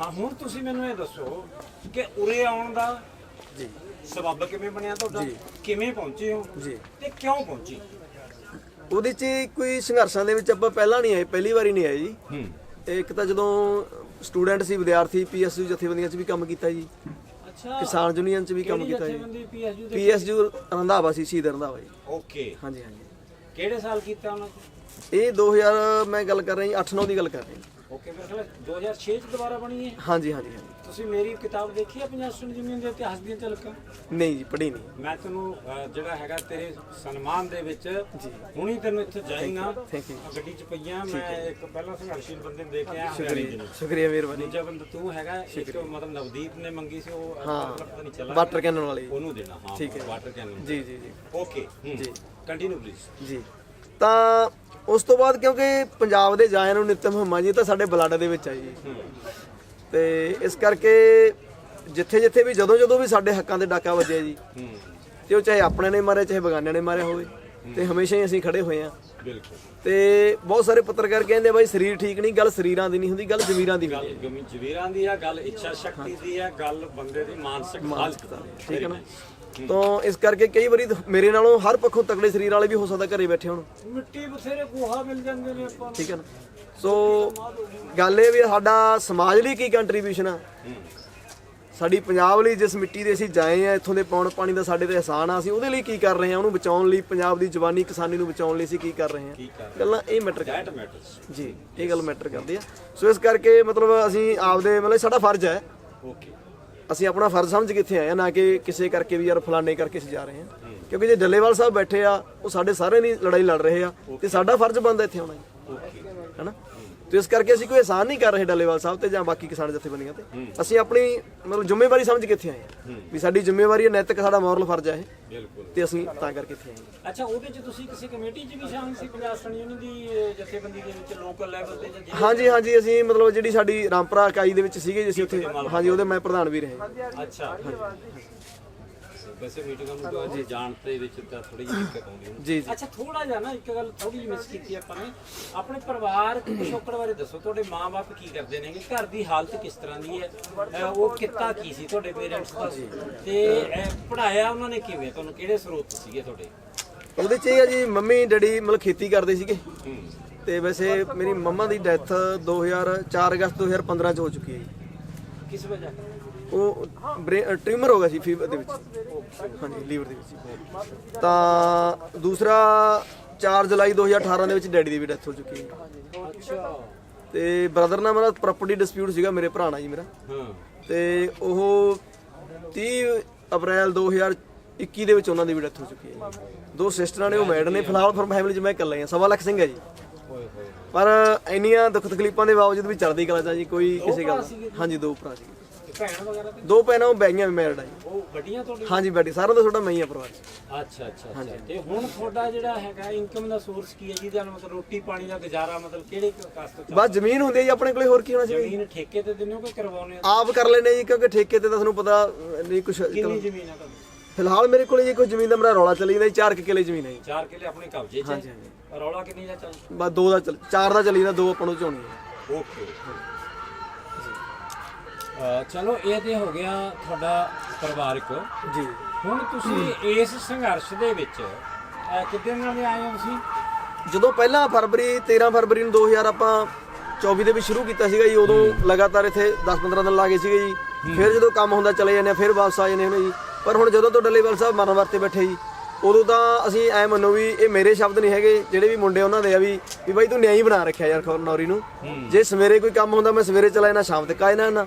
ਹਾਂ ਹੁਣ ਤੁਸੀਂ ਮੈਨੂੰ ਇਹ ਦੱਸੋ ਕਿ ਉਰੇ ਆਉਣ ਦਾ ਜੀ। ਸਬੱਬ ਕਿਵੇਂ ਬਣਿਆ ਤੁਹਾਡਾ? ਜੀ। ਕਿਵੇਂ ਪਹੁੰਚੇ ਹੋ? ਜੀ। ਤੇ ਕਿਉਂ ਪਹੁੰਚੇ? ਉਹਦੇ 'ਚ ਕੋਈ ਸੰਘਰਸ਼ਾਂ ਦੇ ਵਿੱਚ ਆਪਾਂ ਪਹਿਲਾਂ ਨਹੀਂ ਆਏ ਪਹਿਲੀ ਵਾਰੀ ਨਹੀਂ ਆਏ ਜੀ। ਹੂੰ। ਇੱਕ ਤਾਂ ਜਦੋਂ ਸਟੂਡੈਂਟ ਸੀ ਵਿਦਿਆਰਥੀ ਪੀਐਸਯੂ ਜਥੇਬੰਦੀਆਂ 'ਚ ਵੀ ਕੰਮ ਕੀਤਾ ਜੀ। ਅੱਛਾ। ਕਿਸਾਨ ਯੂਨੀਅਨ 'ਚ ਵੀ ਕੰਮ ਕੀਤਾ ਜੀ। ਪੀਐਸਯੂ ਦੇ ਪੀਐਸਯੂ ਰੰਧਾਵਾ ਸੀ ਸ਼ਹੀਦ ਰੰਧਾਵਾ ਜੀ। ਓਕੇ। ਹਾਂਜੀ ਹਾਂਜੀ। ਕਿਹੜੇ ਸਾਲ ਕੀਤਾ ਉਹਨਾਂ ਨੇ ਇਹ 2000 ਮੈਂ ਗੱਲ ਕਰ ਰਿਹਾ ਜੀ 8-9 ਦੀ ਗੱਲ ਕਰ ਰਿਹਾ ਜੀ। ਓਕੇ ਖਿਆਲ 2006 ਚ ਦੁਬਾਰਾ ਬਣੀ ਹੈ ਹਾਂਜੀ ਹਾਂਜੀ ਹਾਂਜੀ। ਤੁਸੀਂ ਮੇਰੀ ਕਿਤਾਬ ਦੇਖੀ ਹੈ ਪੰਜਾਬ ਸਟੂਡੈਂਟ ਯੂਨੀਅਨ ਦੇ ਇਤਿਹਾਸ ਦੀਆਂ ਝਲਕਾਂ? ਨਹੀਂ ਜੀ ਪੜ੍ਹੀ ਨਹੀਂ। ਮੈਂ ਤੈਨੂੰ ਅਹ, ਜਿਹੜਾ ਹੈਗਾ ਤੇਰੇ ਸਨਮਾਨ ਦੇ ਵਿੱਚ ਹੁਣੀ ਤੈਨੂੰ ਇੱਥੇ ਜਾਈਂਗਾ ਥੈਂਕ ਯੂ ਗੱਡੀ ਚ ਪਈਆਂ ਮੈਂ ਇੱਕ ਪਹਿਲਾਂ ਸੰਘਰਸ਼ੀਲ ਬੰਦੇ ਨੂੰ ਦੇਖ ਕੇ ਆਇਆ ਹਰਿਆਣੇ ਦੇ ਨੂੰ। ਸ਼ੁਕਰੀਆ ਮਿਹਰਬਾਨੀ। ਦੂਜਾ ਬੰਦਾ ਤੂੰ ਹੈਗਾ ਇੱਕ ਮਤਲਬ ਨਵਦੀਪ ਨੇ ਮੰਗੀ ਸੀ ਉਹ ਹਾਂ। ਪਤਾ ਨਹੀਂ ਚੱਲਾ। ਵਾਟਰ ਕੈਨਨ ਵਾਲੀ। ਉਹਨੂੰ ਦੇਣਾ ਹਾਂ ਠੀਕ ਹੈ। Water cannon. ਜੀ ਜੀ ਜੀ। ਓਕੇ ਜੀ। ਕੰਟੀਨਿਊ ਪਲੀਜ਼ ਜੀ। ਤਾਂ ਉਸ ਤੋਂ ਬਾਅਦ ਕਿਉਂਕਿ ਪੰਜਾਬ ਦੇ ਜਾਇਆਂ ਨੂੰ ਨਿਤਮ ਹਮਾ ਜੀ ਤਾਂ ਸਾਡੇ ਬਲੱਡ ਦੇ ਵਿੱਚ ਆ ਜੀ। ਤੇ ਇਸ ਕਰਕੇ ਜਿੱਥੇ ਜਿੱਥੇ ਵੀ ਜਦੋਂ ਜਦੋਂ ਵੀ ਸਾਡੇ ਹੱਕਾਂ ਦੇ ਡਾਕਾ ਵੱਜਿਆ ਜੀ ਤੇ ਉਹ ਚਾਹੇ ਆਪਣੇ ਨੇ ਮਾਰਿਆ ਚਾਹੇ ਬਗਾਨਿਆਂ ਨੇ ਮਾਰਿਆ ਹੋਵੇ ਤੇ ਹਮੇਸ਼ਾ ਹੀ ਅਸੀਂ ਖੜੇ ਹੋਏ ਆ ਬਿਲਕੁਲ। ਤੇ ਬਹੁਤ ਸਾਰੇ ਪੱਤਰਕਾਰ ਕਹਿੰਦੇ ਬਾਈ ਸਰੀਰ ਠੀਕ ਨਹੀਂ ਗੱਲ ਸਰੀਰਾਂ ਦੀ ਨਹੀਂ ਹੁੰਦੀ ਗੱਲ ਜ਼ਮੀਰਾਂ ਦੀ ਗੱਲ ਜਵੀਰਾਂ ਦੀ ਆ ਗੱਲ ਇੱਛਾ ਸ਼ਕਤੀ ਦੀ ਆ ਗੱਲ ਬੰਦੇ ਦੀ ਮਾਨਸਿਕ ਹਾਲਤ ਦੀ ਠੀਕ ਹੈ ਨਾ? ਤਾਂ ਇਸ ਕਰਕੇ ਕਈ ਵਾਰੀ ਮੇਰੇ ਨਾਲੋਂ ਹਰ ਪੱਖੋਂ ਤਕੜੇ ਸਰੀਰ ਵਾਲੇ ਵੀ ਹੋ ਸਕਦਾ ਘਰੇ ਬੈਠੇ ਹੋਣ। ਮਿੱਟੀ ਬਥੇਰੇ ਗੋਹਾ ਮਿਲ ਜਾਂਦੇ ਨੇ ਆਪਾਂ। ਠੀਕ ਹੈ ਨਾ? ਸੋ ਗੱਲ ਇਹ ਵੀ ਸਾਡਾ ਸਮਾਜ ਲਈ ਕੀ ਕੰਟਰੀਬਿਊਸ਼ਨ ਆ? ਸਾਡੀ ਪੰਜਾਬ ਲਈ ਜਿਸ ਮਿੱਟੀ ਦੇ ਅਸੀਂ ਜਾਏ ਆ ਇੱਥੋਂ ਦੇ ਪੌਣ ਪਾਣੀ ਦਾ ਸਾਡੇ ਤੇ ਅਹਿਸਾਨ ਆ ਅਸੀਂ ਉਹਦੇ ਲਈ ਕੀ ਕਰ ਰਹੇ ਆ? ਉਹਨੂੰ ਬਚਾਉਣ ਲਈ ਪੰਜਾਬ ਦੀ ਜਵਾਨੀ ਕਿਸਾਨੀ ਨੂੰ ਬਚਾਉਣ ਲਈ ਅਸੀਂ ਕੀ ਕਰ ਰਹੇ ਆ? ਗੱਲਾਂ ਇਹ ਮੈਟਰ ਮੈਟਰਸ ਜੀ ਇਹ ਗੱਲ ਮੈਟਰ ਕਰਦੀ ਆ। ਸੋ ਇਸ ਕਰਕੇ ਮਤਲਬ ਅਸੀਂ ਆਪਦੇ ਮਤਲਬ ਸਾਡਾ ਫਰਜ਼ ਹੈ। ਓਕੇ ਅਸੀਂ ਆਪਣਾ ਫਰਜ਼ ਸਮਝ ਕੇ ਇੱਥੇ ਆਏ ਆ ਨਾ ਕਿ ਕਿਸੇ ਕਰਕੇ ਵੀ ਯਾਰ ਫਲਾਣੇ ਕਰਕੇ ਅਸੀਂ ਜਾ ਰਹੇ ਆ ਕਿਉਂਕਿ ਜੇ ਡੱਲੇਵਾਲ ਸਾਹਿਬ ਬੈਠੇ ਆ ਉਹ ਸਾਡੇ ਸਾਰਿਆਂ ਦੀ ਲੜਾਈ ਲੜ ਰਹੇ ਆ ਤੇ ਸਾਡਾ ਫਰਜ਼ ਬਣਦਾ ਇੱਥੇ ਆਉਣਾ ਜੀ ਹੈਨਾ? ਤੇ ਇਸ ਕਰਕੇ ਅਸੀਂ ਕੋਈ ਆਸਾਨ ਨਹੀਂ ਕਰ ਰਹੇ ਡੱਲੇਵਾਲ ਸਾਹਿਬ ਤੇ ਜਾਂ ਬਾਕੀ ਕਿਸਾਨ ਜਥੇਬੰਦੀਆਂ ਤੇ। ਅਸੀਂ ਆਪਣੀ ਮਤਲਬ ਜ਼ਿੰਮੇਵਾਰੀ ਸਮਝ ਕੇ ਇੱਥੇ ਆਏ ਹਾਂ। ਵੀ ਸਾਡੀ ਜ਼ਿੰਮੇਵਾਰੀ ਹੈ ਨੈਤਿਕ ਸਾਡਾ ਮੋਰਲ ਫਰਜ਼ ਹੈ ਇਹ। ਬਿਲਕੁਲ। ਤੇ ਅਸੀਂ ਤਾਂ ਕਰਕੇ ਇੱਥੇ ਆਏ ਹਾਂ। ਅੱਛਾ ਉਹਦੇ ਚ ਤੁਸੀਂ ਕਿਸੇ ਕਮੇਟੀ ਚ ਵੀ ਸ਼ਾਮਿਲ ਸੀ? ਪੰਜਾਬ ਸਟੂਡੈਂਟ ਯੂਨੀਅਨ ਦੀ ਜਥੇਬੰਦੀ ਦੇ ਵਿੱਚ ਲੋਕਲ ਲੈਵਲ ਤੇ ਜਾਂ ਹਾਂਜੀ ਹਾਂਜੀ ਅਸੀਂ ਮਤਲਬ ਜਿਹੜੀ ਸਾਡੀ ਰਾਮਪੁਰਾ ਇਕਾਈ ਦੇ ਵਿੱਚ ਸੀਗੇ ਜੀ ਅਸੀਂ ਉੱਥੇ ਹਾਂਜੀ ਉਹਦੇ ਮੈਂ ਪ੍ਰਧਾਨ ਵੀ ਰਹੇ। ਅੱਛਾ। ਵੈਸੇ ਮੀਟਿੰਗਾਂ ਨੂੰ ਅੱਜ ਜਾਣ ਦੇ ਵਿੱਚ ਤਾਂ ਥੋੜੀ ਜਿਹੀ ਦਿੱਕਤ ਆਉਂਦੀ ਹੈ ਜੀ ਜੀ। ਅੱਛਾ ਥੋੜਾ ਜਿਹਾ ਨਾ ਇੱਕ ਗੱਲ ਥੋੜੀ ਜਿਹੀ ਮਿਸ ਕੀਤੀ ਆਪਾਂ ਨੇ। ਆਪਣੇ ਪਰਿਵਾਰ ਪਿਛੋਕੜ ਬਾਰੇ ਦੱਸੋ ਤੁਹਾਡੇ ਮਾਪੇ ਕੀ ਕਰਦੇ ਨੇ ਘਰ ਦੀ ਹਾਲਤ ਕਿਸ ਤਰ੍ਹਾਂ ਦੀ ਹੈ? ਉਹ ਕਿੱਤਾ ਕੀ ਸੀ ਤੁਹਾਡੇ ਪੇਰੈਂਟਸ ਦਾ? ਤੇ ਅਹ, ਪੜ੍ਹਾਇਆ ਉਹਨਾਂ ਨੇ ਕਿਵੇਂ? ਤੁਹਾਨੂੰ ਕਿਹੜੇ ਸਰੋਤ ਸੀਗੇ ਤੁਹਾਡੇ? ਉਹਦੇ ਚ ਇਹ ਆ ਜੀ ਮੰਮੀ ਡੈਡੀ ਮਤਲਬ ਖੇਤੀ ਕਰਦੇ ਸੀਗੇ। ਤੇ ਵੈਸੇ ਮੇਰੀ ਮੰਮਾ ਦੀ ਡੈਥ 2004 ਅਗਸਤ 2015 ਚ ਹੋ ਚੁੱਕੀ ਹੈ ਕਿਸ ਵਜ੍ਹਾ? ਉਹ ਟਿਊਮਰ ਹੋ ਗਿਆ ਸੀ ਫੀਵਰ ਦੇ ਵਿੱਚ। ਹਾਂਜੀ ਲੀਵਰ ਦੇ ਵਿੱਚ ਤਾਂ ਦੂਸਰਾ 4 ਜੁਲਾਈ 2018 ਦੇ ਵਿੱਚ ਡੈਡੀ ਦੀ ਵੀ ਡੈਥ ਹੋ ਚੁੱਕੀ ਹੈ। ਅੱਛਾ। ਤੇ ਬ੍ਰਦਰ ਨਾਲ ਮੇਰਾ ਪ੍ਰਾਪਰਟੀ ਡਿਸਪਿਊਟ ਸੀਗਾ ਮੇਰੇ ਭਰਾ ਨਾਲ ਜੀ ਮੇਰਾ। ਹਾਂ। ਤੇ ਉਹ 30 ਅਪ੍ਰੈਲ 2021 ਦੇ ਵਿੱਚ ਉਹਨਾਂ ਦੀ ਵੀ ਡੈਥ ਹੋ ਚੁੱਕੀ ਹੈ ਜੀ। ਦੋ ਸਿਸਟਰਾਂ ਨੇ ਉਹ ਮੈਡ ਨੇ। ਫਿਲਹਾਲ ਫਰਮ ਫੈਮਿਲੀ 'ਚ ਮੈਂ ਇਕੱਲਾ ਹੀ ਸਵਾ ਲੱਖ ਸਿੰਘ ਹੈ ਜੀ। ਪਰ ਇੰਨੀਆਂ ਦੁੱਖ ਤਕਲੀਫਾਂ ਦੇ ਬਾਵਜੂਦ ਵੀ ਚੜ੍ਹਦੀ ਕਲਾ 'ਚ ਜੀ ਕੋਈ ਕਿਸੇ ਗੱਲ। ਹਾਂਜੀ ਦੋ ਭਰਾ ਸੀ ਤੇ ਭੈਣ ਵਗੈਰਾ ਤੇ? ਦੋ ਭੈਣਾਂ ਉਹ ਬੈਗੀਆਂ ਵੀ ਮੈਰਿਡ ਆ ਜੀ। ਉਹ ਵੱਡੀਆਂ ਤੁਹਾਡੇ ਹਾਂਜੀ ਬੈਠੀ ਸਾਰਿਆਂ ਦਾ ਤੁਹਾਡਾ ਮੈਂ ਹੀ ਆ ਪਰਿਵਾਰ। 'ਚ ਅੱਛਾ ਅੱਛਾ। ਅੱਛਾ ਤੇ ਹੁਣ ਤੁਹਾਡਾ ਜਿਹੜਾ ਹੈਗਾ ਇਨਕਮ ਦਾ ਸੋਰਸ ਕੀ ਹੈ ਜਿਹਦੇ ਨਾਲ ਮਤਲਬ ਰੋਟੀ ਪਾਣੀ ਦਾ ਗੁਜ਼ਾਰਾ ਮਤਲਬ ਕਿਹੜੇ ਕਾਸਤ ਤੋਂ ਬਸ ਜ਼ਮੀਨ ਹੁੰਦੀ ਹੈ ਜੀ ਆਪਣੇ ਕੋਲੇ ਹੋਰ ਕੀ ਹੋਣਾ ਚਾਹੀਦਾ ਜ਼ਮੀਨ ਠੇਕੇ ਤੇ ਦਿੰਦੇ ਹੋ ਕਿ ਕਰਵਾਉਨੇ ਹੋ? ਆਪ ਕਰ ਲੈਨੇ ਜੀ ਕਿਉਂਕਿ ਠੇਕੇ ਤੇ ਤਾਂ ਤੁਹਾਨੂੰ ਪਤਾ ਅਹ, ਨਹੀਂ ਕੁਝ ਕਿੰਨੀ ਜ਼ਮੀਨ ਹੈ ਤੁਹਾਡੀ? ਫਿਲਹਾਲ ਮੇਰੇ ਕੋਲੇ ਜੀ ਕੋਈ ਜ਼ਮੀਨ ਦਾ ਮੇਰਾ ਰੌਲਾ ਚੱਲੀ ਜਾਂਦਾ ਜੀ 4 ਕਿੱਲੇ ਜ਼ਮੀਨ ਹੈ ਜੀ। 4 ਕਿੱਲੇ ਆਪਣੇ ਕਬਜ਼ੇ 'ਚ ਹਾਂਜੀ, ਹੈ ਰੌਲਾ ਕਿੰਨੀ ਦਾ ਚੱਲ ਬਸ ਦੋ ਦਾ ਚੱਲ ਚਾਰ ਦਾ ਚੱਲੀ ਜਾਂਦਾ ਦੋ ਆਪਾਂ ਨੂੰ ਝੋਣੀ ਹੈ ਓਕੇ। ਚਲੋ ਇਹ ਤੇ ਹੋ ਗਿਆ ਤੁਹਾਡਾ ਪਰਿਵਾਰਕ ਜੀ। ਹੁਣ ਤੁਸੀਂ ਇਸ ਸੰਘਰਸ਼ ਦੇ ਵਿੱਚ ਅਹ, ਕਿੱਦਾਂ ਨਾਲ ਆਏ ਹੋ ਤੁਸੀਂ? ਜਦੋਂ ਪਹਿਲਾਂ ਫਰਵਰੀ 13 ਫਰਵਰੀ ਨੂੰ 2000 ਆਪਾਂ 24 ਦੇ ਵਿੱਚ ਸ਼ੁਰੂ ਕੀਤਾ ਸੀਗਾ ਜੀ ਉਦੋਂ ਲਗਾਤਾਰ ਇੱਥੇ 10-15 ਦਿਨ ਲਾਗੇ ਸੀਗੇ ਜੀ। ਫਿਰ ਜਦੋਂ ਕੰਮ ਹੁੰਦਾ ਚਲੇ ਜਾਂਦੇ ਆ ਫਿਰ ਵਾਪਸ ਆ ਜਾਂਦੇ ਹੁੰਦੇ ਜੀ। ਪਰ ਹੁਣ ਜਦੋਂ ਤੋਂ ਡੱਲੇਵਾਲ ਸਾਹਿਬ ਮਰਨ ਵਰਤੇ ਬੈਠੇ ਜੀ ਉਦੋਂ ਤਾਂ ਅਸੀਂ ਐ ਮੰਨੋ ਵੀ ਇਹ ਮੇਰੇ ਸ਼ਬਦ ਨਹੀਂ ਹੈਗੇ ਜਿਹੜੇ ਵੀ ਮੁੰਡੇ ਉਹਨਾਂ ਦੇ ਆ ਵੀ ਵੀ ਬਾਈ ਤੂੰ ਨਿਆਂ ਬਣਾ ਰੱਖਿਆ ਯਾਰ ਖੌਰ ਨੌਰੀ ਨੂੰ। ਜੇ ਸਵੇਰੇ ਕੋਈ ਕੰਮ ਹੁੰਦਾ ਮੈਂ ਸਵੇਰੇ ਚਲਾ ਜਾਣਾ ਸ਼ਾਮ ਤੱਕ ਆ ਜਾਣਾ ਨਾ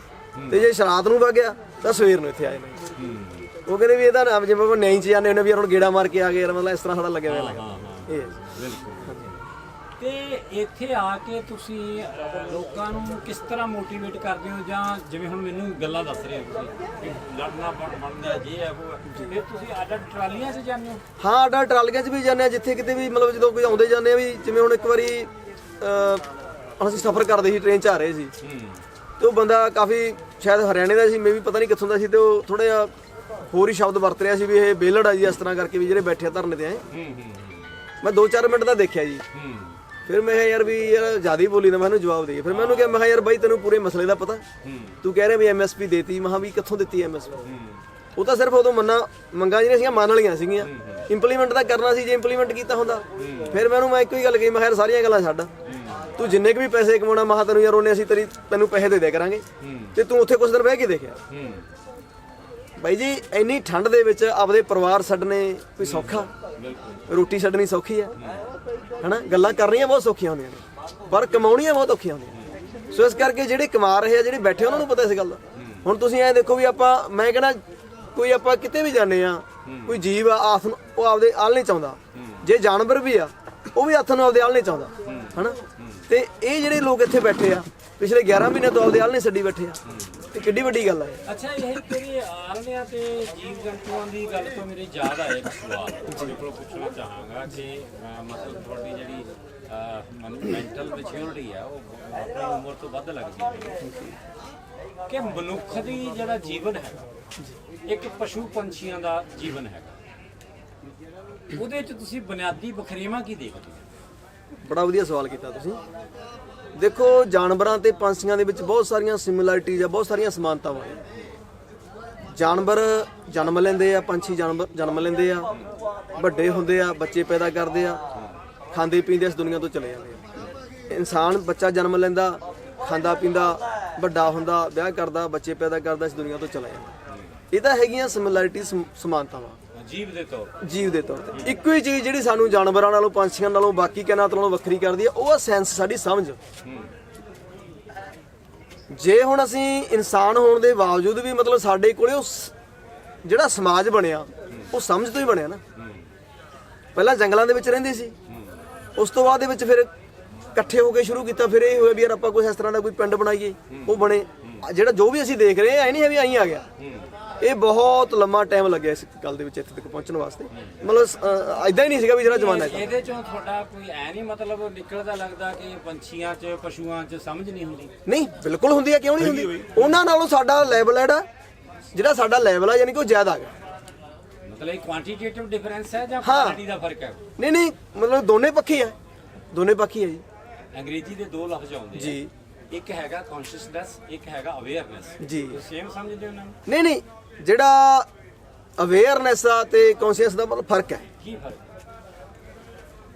ਤੇ ਜੇ ਸ਼ਰਾਤ ਨੂੰ ਵਗਿਆ ਤਾਂ ਸਵੇਰ ਨੂੰ ਇੱਥੇ ਆ ਜਾਣਾ ਜੀ। ਉਹ ਕਹਿੰਦੇ ਵੀ ਇਹਦਾ ਨਾਮ ਜਿਵੇਂ ਆਪਾਂ ਨਿਆਂ ਚ ਜਾਂਦੇ ਹੁੰਦੇ ਵੀ ਹੁਣ ਗੇੜਾ ਮਾਰ ਕੇ ਆ ਗਏ ਯਾਰ ਮਤਲਬ ਇਸ ਤਰ੍ਹਾਂ ਸਾਡਾ ਲੱਗਿਆ ਹੋਇਆ ਲੱਗਾ ਹਾਂ ਹਾਂ। ਇਹ। ਹੈ ਜੀ। ਬਿਲਕੁਲ ਤੇ ਇੱਥੇ ਆ ਕੇ ਤੁਸੀਂ ਲੋਕਾਂ ਨੂੰ ਕਿਸ ਤਰ੍ਹਾਂ ਮੋਟੀਵੇਟ ਕਰਦੇ ਹੋ? ਜਾਂ ਜਿਵੇਂ ਹੁਣ ਮੈਨੂੰ ਗੱਲਾਂ ਦੱਸ ਰਹੇ ਹੋ ਤੁਸੀਂ ਲੜਨਾ ਬਣ ਬਣਦਾ ਜੇ ਹੈ ਉਹ। ਫਿਰ ਤੁਸੀਂ ਅੱਡ ਅੱਡ ਟਰਾਲੀਆਂ 'ਚ ਜਾਂਦੇ ਹੋ? ਹਾਂ ਆਡਾ ਟਰਾਲੀਆਂ 'ਚ ਵੀ ਜਾਂਦੇ ਆ ਜਿੱਥੇ ਕਿਤੇ ਵੀ ਮਤਲਬ ਜਦੋਂ ਕੋਈ ਆਉਂਦੇ ਜਾਂਦੇ ਆ ਵੀ ਜਿਵੇਂ ਹੁਣ ਇੱਕ ਵਾਰੀ ਅਹ, ਅਸੀਂ ਸਫ਼ਰ ਕਰਦੇ ਸੀ ਟ੍ਰੇਨ 'ਚ ਆ ਰਹੇ ਸੀ। ਹੂੰ। ਤੇ ਉਹ ਬੰਦਾ ਕਾਫੀ ਸ਼ਾਇਦ ਹਰਿਆਣੇ ਦਾ ਸੀ ਮੈਂ ਵੀ ਪਤਾ ਨਹੀਂ ਕਿੱਥੋਂ ਦਾ ਸੀ ਤੇ ਉਹ ਥੋੜਾ ਜਿਹਾ ਹੋਰ ਹੀ ਸ਼ਬਦ ਵਰਤ ਰਿਹਾ ਸੀ ਵੀ ਇਹ ਬੇਲੜ ਆ ਜੀ ਇਸ ਤਰ੍ਹਾਂ ਕਰਕੇ ਵੀ ਜਿਹੜੇ ਬੈਠੇ ਆ ਧਰਨੇ ਤੇ ਆਏ। ਹੂੰ ਹੂੰ ਮੈਂ 2-4 ਮਿੰਟ ਦਾ ਦੇਖਿਆ ਜੀ। ਹੂੰ। ਫਿਰ ਮੈਂ ਕਿਹਾ ਯਾਰ ਵੀ ਯਾਰ ਜ਼ਿਆਦਾ ਹੀ ਬੋਲੀ ਨਾ ਮੈਂ ਉਹਨੂੰ ਜਵਾਬ ਦੇ ਫਿਰ ਮੈਂ ਉਹਨੂੰ ਕਿਹਾ ਮੈਂ ਕਿਹਾ ਯਾਰ ਬਾਈ ਤੈਨੂੰ ਪੂਰੇ ਮਸਲੇ ਦਾ ਪਤਾ। ਹੂੰ। ਤੂੰ ਕਹਿ ਰਿਹਾ ਵੀ ਐਮਐਸਪੀ ਦੇਤੀ ਮੈਂ ਕਿਹਾ ਵੀ ਕਿੱਥੋਂ ਦਿੱਤੀ ਐਮਐਸਪੀ ਹੂੰ। ਉਹ ਤਾਂ ਸਿਰਫ ਉਦੋਂ ਮੰਨਾ ਮੰਗਾਂ ਜਿਹੜੀਆਂ ਸੀਗੀਆਂ ਮੰਨ ਵਾਲੀਆਂ ਸੀਗੀਆਂ। ਇੰਪਲੀਮੈਂਟ ਤਾਂ ਕਰਨਾ ਸੀ ਜੇ ਇੰਪਲੀਮੈਂਟ ਕੀਤਾ ਹੁੰਦਾ। ਫਿਰ ਮੈਂ ਉਹਨੂੰ ਮੈਂ ਇੱਕੋ ਹੀ ਗੱਲ ਕਹੀ ਮੈਂ ਕਿਹਾ ਯਾਰ ਸਾਰੀਆਂ ਗੱਲਾਂ ਛੱਡ। ਤੂੰ ਜਿੰਨੇ ਕੁ ਵੀ ਪੈਸੇ ਕਮਾਉਣਾ ਮਹਾ ਤੈਨੂੰ ਯਾਰ ਉਹਨੇ ਅਸੀਂ ਤੇਰੀ ਤੈਨੂੰ ਪੈਸੇ ਦੇ ਦਿਆ ਕਰਾਂਗੇ। ਤੇ ਤੂੰ ਉੱਥੇ ਕੁਝ ਦਿਨ ਬਹਿ ਕੇ ਦੇਖਿਆ। ਬਾਈ ਜੀ ਇੰਨੀ ਠੰਡ ਦੇ ਵਿੱਚ ਆਪਦੇ ਪਰਿਵਾਰ ਛੱਡਣੇ ਕੋਈ ਸੌਖਾ? ਰੋਟੀ ਛੱਡਣੀ ਸੌਖੀ ਆ? ਹਨਾ? ਗੱਲਾਂ ਕਰਨੀਆਂ ਬਹੁਤ ਸੌਖੀਆਂ ਹੁੰਦੀਆਂ ਨੇ। ਪਰ ਕਮਾਉਣੀਆਂ ਬਹੁਤ ਔਖੀਆਂ ਹੁੰਦੀਆਂ ਨੇ। ਸੋ ਇਸ ਕਰਕੇ ਜਿਹੜੇ ਕਮਾ ਰਹੇ ਆ ਜਿਹੜੇ ਬੈਠੇ ਉਹਨਾਂ ਨੂੰ ਪਤਾ ਇਸ ਗੱਲ ਦਾ। ਹੁਣ ਤੁਸੀਂ ਐ ਦੇਖੋ ਵੀ ਆਪਾਂ ਮੈਂ ਕਹਿੰਦਾ ਕੋਈ ਆਪਾਂ ਕਿਤੇ ਵੀ ਜਾਂਦੇ ਆ ਕੋਈ ਜੀਵ ਆ ਆਸ ਨੂੰ ਉਹ ਆਪਦੇ ਆਲ ਨਹੀਂ ਚਾਹੁੰਦਾ। ਜੇ ਜਾਨਵਰ ਵੀ ਆ ਉਹ ਵੀ ਹੱਥ ਨੂੰ ਆਪਦੇ ਆਲ ਨਹੀਂ ਚਾਹੁੰਦਾ। ਹਨਾ? ਤੇ ਇਹ ਜਿਹੜੇ ਲੋਕ ਇੱਥੇ ਬੈਠੇ ਆ ਪਿਛਲੇ 11 ਮਹੀਨੇ ਤੋਂ ਆਪਦੇ ਆਲ ਨਹੀਂ ਛੱਡੀ ਬੈਠੇ ਆ। ਤੇ ਕਿੱਡੀ ਵੱਡੀ ਗੱਲ ਆ ਇਹ। ਅੱਛਾ ਇਹ ਤੇਰੇ ਆਲਣਿਆਂ ਤੇ ਜੀਵ ਜੰਤੂਆਂ ਦੀ ਗੱਲ ਤੋਂ ਮੇਰੇ ਯਾਦ ਆਇਆ ਇੱਕ ਸਵਾਲ। ਤੁਹਾਡੇ ਕੋਲੋਂ ਪੁੱਛਣਾ ਚਾਹਾਂਗਾ ਕਿ ਅਹ, ਮਤਲਬ ਤੁਹਾਡੀ ਜਿਹੜੀ ਮੈਂਟਲ ਮੈਚਿਓਰਿਟੀ ਆ ਉਹ ਆਪਣੀ ਉਮਰ ਤੋਂ ਵੱਧ ਲੱਗਦੀ ਹੈ। ਕਿ ਮਨੁੱਖ ਦੀ ਜਿਹੜਾ ਜੀਵਨ ਹੈ ਇੱਕ ਪਸ਼ੂ ਪੰਛੀਆਂ ਦਾ ਜੀਵਨ ਹੈਗਾ। ਉਹਦੇ ਚ ਤੁਸੀਂ ਬੁਨਿਆਦੀ ਬਖਰੇਵਾਂ ਕੀ ਦੇਖਦੇ ਹੋ? ਬੜਾ ਵਧੀਆ ਸਵਾਲ ਕੀਤਾ ਤੁਸੀਂ। ਦੇਖੋ, ਜਾਨਵਰਾਂ ਤੇ ਪੰਛੀਆਂ ਦੇ ਵਿੱਚ ਬਹੁਤ ਸਾਰੀਆਂ ਸਿਮਿਲੈਰਿਟੀਜ਼ ਆ, ਬਹੁਤ ਸਾਰੀਆਂ ਸਮਾਨਤਾਵਾਂ ਆ। ਜਾਨਵਰ ਜਨਮ ਲੈਂਦੇ ਆ, ਪੰਛੀ ਜਨਮ ਜਨਮ ਲੈਂਦੇ ਆ, ਵੱਡੇ ਹੁੰਦੇ ਆ, ਬੱਚੇ ਪੈਦਾ ਕਰਦੇ ਆ, ਖਾਂਦੇ ਪੀਂਦੇ ਇਸ ਦੁਨੀਆ ਤੋਂ ਚਲੇ ਜਾਂਦੇ ਆ। ਇਨਸਾਨ ਬੱਚਾ ਜਨਮ ਲੈਂਦਾ, ਖਾਂਦਾ ਪੀਂਦਾ, ਵੱਡਾ ਹੁੰਦਾ, ਵਿਆਹ ਕਰਦਾ, ਬੱਚੇ ਪੈਦਾ ਕਰਦਾ, ਇਸ ਦੁਨੀਆ ਤੋਂ ਚਲਾ ਜਾਂਦਾ। ਇਹ ਤਾਂ ਹੈਗੀਆਂ ਸਿਮਿਲੈਰਿਟੀ ਸਮਾਨਤਾਵਾਂ। ਜੀਵ ਦੇ ਤੌਰ ਜੀਵ ਦੇ ਤੌਰ ਤੇ। ਇੱਕੋ ਹੀ ਚੀਜ਼ ਜਿਹੜੀ ਸਾਨੂੰ ਜਾਨਵਰਾਂ ਨਾਲੋਂ, ਪੰਛੀਆਂ ਨਾਲੋਂ, ਬਾਕੀ ਕਾਇਨਾਤ ਨਾਲੋਂ ਵੱਖਰੀ ਕਰਦੀ ਹੈ, ਉਹ ਆ ਸੈਂਸ ਸਾਡੀ ਸਮਝ। ਜੇ ਹੁਣ ਅਸੀਂ ਇਨਸਾਨ ਹੋਣ ਦੇ ਬਾਵਜੂਦ ਵੀ ਮਤਲਬ ਸਾਡੇ ਕੋਲੇ ਉਹ ਜਿਹੜਾ ਸਮਾਜ ਬਣਿਆ, ਉਹ ਸਮਝ ਤੋਂ ਹੀ ਬਣਿਆ ਨਾ। ਪਹਿਲਾਂ ਜੰਗਲਾਂ ਦੇ ਵਿੱਚ ਰਹਿੰਦੇ ਸੀ। ਉਸ ਤੋਂ ਬਾਅਦ ਦੇ ਵਿੱਚ ਫਿਰ ਇਕੱਠੇ ਹੋ ਕੇ ਸ਼ੁਰੂ ਕੀਤਾ, ਫਿਰ ਇਹ ਹੋਇਆ ਵੀ ਯਾਰ ਆਪਾਂ ਕੋਈ ਇਸ ਤਰ੍ਹਾਂ ਦਾ ਕੋਈ ਪਿੰਡ ਬਣਾਈਏ, ਉਹ ਬਣੇ। ਜਿਹੜਾ ਜੋ ਵੀ ਅਸੀਂ ਦੇਖ ਰਹੇ ਹਾਂ ਐ ਨਹੀਂ ਹੈ ਵੀ ਆਈ ਆ ਗਿਆ। ਇਹ ਬਹੁਤ ਲੰਮਾ ਟਾਈਮ ਲੱਗਿਆ ਇਸ ਗੱਲ ਦੇ ਵਿੱਚ ਇੱਥੇ ਤੱਕ ਪਹੁੰਚਣ ਵਾਸਤੇ। ਮਤਲਬ ਐਦਾਂ ਹੀ ਨਹੀਂ ਸੀਗਾ ਵੀ ਜਿਹੜਾ ਜ਼ਮਾਨਾ ਹੈ ਇਹਦੇ ਚੋਂ ਤੁਹਾਡਾ ਕੋਈ ਐ ਨਹੀਂ ਮਤਲਬ ਨਿਕਲਦਾ ਲੱਗਦਾ ਕਿ ਪੰਛੀਆਂ 'ਚ ਪਸ਼ੂਆਂ 'ਚ ਸਮਝ ਨਹੀਂ ਹੁੰਦੀ। ਨਹੀਂ ਬਿਲਕੁਲ ਹੁੰਦੀ ਹੈ ਕਿਉਂ ਨਹੀਂ ਹੁੰਦੀ? ਉਹਨਾਂ ਨਾਲੋਂ ਸਾਡਾ ਲੈਵਲ ਹੈ ਜਿਹੜਾ ਸਾਡਾ ਲੈਵਲ ਹੈ ਯਾਨੀ ਕਿ ਉਹ ਜ਼ਿਆਦਾ ਹੈਗਾ ਮਤਲਬ ਇਹ ਕੁਆਂਟੀਟੇਟਿਵ ਡਿਫਰੈਂਸ ਹੈ ਜਾਂ ਹਾਂ। ਕੁਆਲਿਟੀ ਦਾ ਫ਼ਰਕ ਹੈ? ਨਹੀਂ ਨਹੀਂ ਮਤਲਬ ਦੋਨੇ ਪੱਖੀ ਹੈ ਦੋਨੇ ਪੱਖੀ ਹੈ ਜੀ। ਅੰਗਰੇਜ਼ੀ ਦੇ ਦੋ ਲਫ਼ਜ਼ ਆਉਂਦੇ ਆ। ਜੀ। ਇੱਕ ਹੈਗਾ ਕੌਨਸ਼ੀਅਸਨੈਸ ਇੱਕ ਹੈਗਾ ਅਵੇਅਰਨੈਸ ਜੀ। ਸੇਮ ਸਮਝਦੇ ਹੋ ਨਾ? ਨਹੀਂ ਨਹੀਂ ਜਿਹੜਾ ਅਵੇਅਰਨੈਸ ਦਾ ਤੇ ਕੌਨਸ਼ੀਅਸ ਦਾ ਮਤਲਬ ਫ਼ਰਕ ਹੈ। ਕੀ ਫ਼ਰਕ?